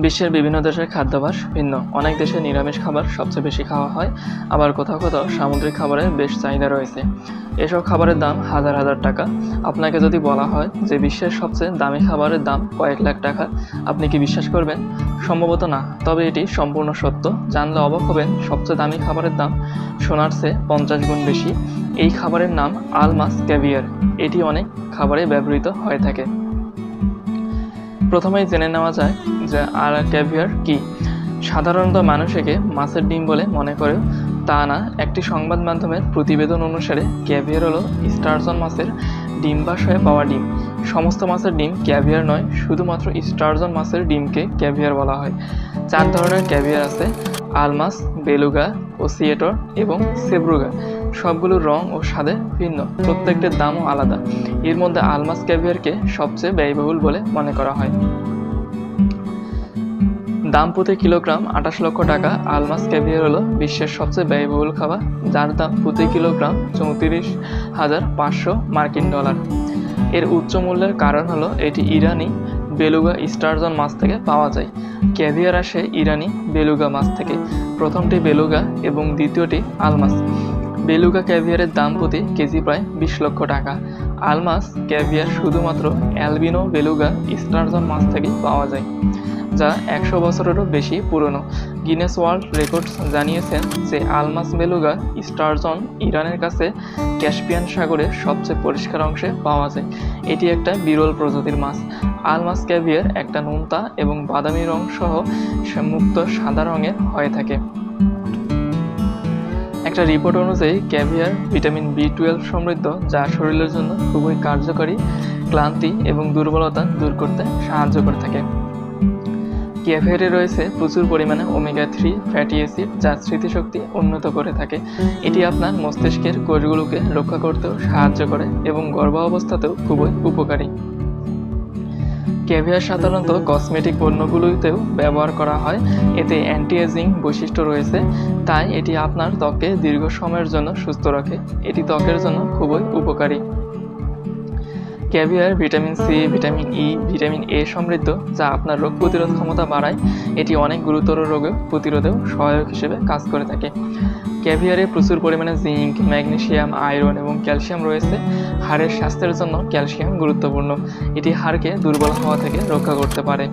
বিশ্বের বিভিন্ন দেশের খাদ্যাভ্যাস ভিন্ন। অনেক দেশে নিরামিষ খাবার সবচেয়ে বেশি খাওয়া হয়, আবার কোথাও কোথাও সামুদ্রিক খাবারের বেশ চাহিদা রয়েছে। এসব খাবারের দাম হাজার হাজার টাকা। আপনাকে যদি বলা হয় যে বিশ্বের সবচেয়ে দামি খাবারের দাম কয়েক লাখ টাকা, আপনি কি বিশ্বাস করবেন? সম্ভবত না, তবে এটি সম্পূর্ণ সত্য। জানলে অবাক হবেন, সবচেয়ে দামি খাবারের দাম সোনার চেয়ে পঞ্চাশ গুণ বেশি। এই খাবারের নাম আলমাস ক্যাভিয়ার। এটি অনেক খাবারে ব্যবহৃত হয়ে থাকে। প্রথমেই জেনে নেওয়া যায় যে আর ক্যাভিয়ার কি। সাধারণত মানুষ একে মাছের ডিম বলে মনে করে তা না, একটি সংবাদ মাধ্যমের প্রতিবেদন অনুসারে ক্যাভিয়ার হলো স্টারজন মাছের ডিম্বাশয়ে পাওয়া ডিম। সমস্ত মাছের ডিম ক্যাভিয়ার নয়, শুধুমাত্র স্টারজন মাছের ডিমকে ক্যাভিয়ার বলা হয়। চার ধরনের ক্যাভিয়ার আছে, আলমাস, বেলুগা, ওসিয়েটর এবং সেব্রুগা। সবগুলোর রং ও স্বাদে ভিন্ন। প্রত্যেকটির দামও আলাদা। এর মধ্যে আলমাস ক্যাভিয়ারকে সবচেয়ে ব্যয়বহুল বলে মনে করা হয়। দাম প্রতি কিলোগ্রাম আঠাশ লক্ষ টাকা। আলমাস ক্যাভিয়ার হলো বিশ্বের সবচেয়ে ব্যয়বহুল খাবার, যার দাম প্রতি কিলোগ্রাম চৌত্রিশ হাজার পাঁচশো মার্কিন ডলার। এর উচ্চ মূল্যের কারণ হলো এটি ইরানি বেলুগা স্টারজন মাছ থেকে পাওয়া যায়। ক্যাভিয়ার আসে ইরানি বেলুগা মাছ থেকে। প্রথমটি বেলুগা এবং দ্বিতীয়টি আলমাস। বেলুগা ক্যাভিয়ারের দাম প্রতি কেজি প্রায় বিশ লক্ষ টাকা। আলমাস ক্যাভিয়ার শুধুমাত্র অ্যালবিনো, বেলুগা, স্টারজন মাছ থেকে পাওয়া যায়, যা একশো বছরেরও বেশি পুরনো। গিনেস ওয়ার্ল্ড রেকর্ডস জানিয়েছেন যে আলমাস, বেলুগা, স্টারজন ইরানের কাছে ক্যাসপিয়ান সাগরের সবচেয়ে পরিষ্কার অংশে পাওয়া যায়। এটি একটা বিরল প্রজাতির মাছ। আলমাস ক্যাভিয়ার একটা নোনতা এবং বাদামি রং সহ মুক্ত সাদা রঙের হয়ে থাকে। একটা রিপোর্ট অনুযায়ী ক্যাভিয়ার, ভিটামিন বি টুয়েলভ সমৃদ্ধ, যা শরীরের জন্য খুবই কার্যকরী, ক্লান্তি এবং দুর্বলতা দূর করতে সাহায্য করে থাকে। ক্যাভিয়ারে রয়েছে প্রচুর পরিমাণে ওমেগা থ্রি ফ্যাটি অ্যাসিড যা স্মৃতিশক্তি উন্নত করে থাকে। এটি আপনার মস্তিষ্কের কোষগুলোকে রক্ষা করতেও সাহায্য করে এবং গর্ভাবস্থাতেও খুবই উপকারী। ক্যাভিয়ার সাধারণত কসমেটিক পণ্যগুলোতেও ব্যবহার করা হয়। এতে অ্যান্টি এজিং বৈশিষ্ট্য রয়েছে। তাই এটি আপনার ত্বককে দীর্ঘ সময়ের জন্য সুস্থ রাখে। এটি ত্বকের জন্য খুবই উপকারী। Caviar, vitamin C, vitamin E, vitamin A সমৃদ্ধ, যা আপনার রোগ প্রতিরোধ ক্ষমতা বাড়ায়। এটি অনেক গুরুতর রোগে প্রতিরোধেও সহায়ক হিসেবে কাজ করে থাকে। ক্যাভিয়ারে প্রচুর পরিমাণে জিঙ্ক, ম্যাগনেশিয়াম, আয়রন এবং ক্যালসিয়াম রয়েছে। হাড়ের স্বাস্থ্যের জন্য ক্যালসিয়াম গুরুত্বপূর্ণ। এটি হাড়কে দুর্বল হওয়া থেকে রক্ষা করতে পারে।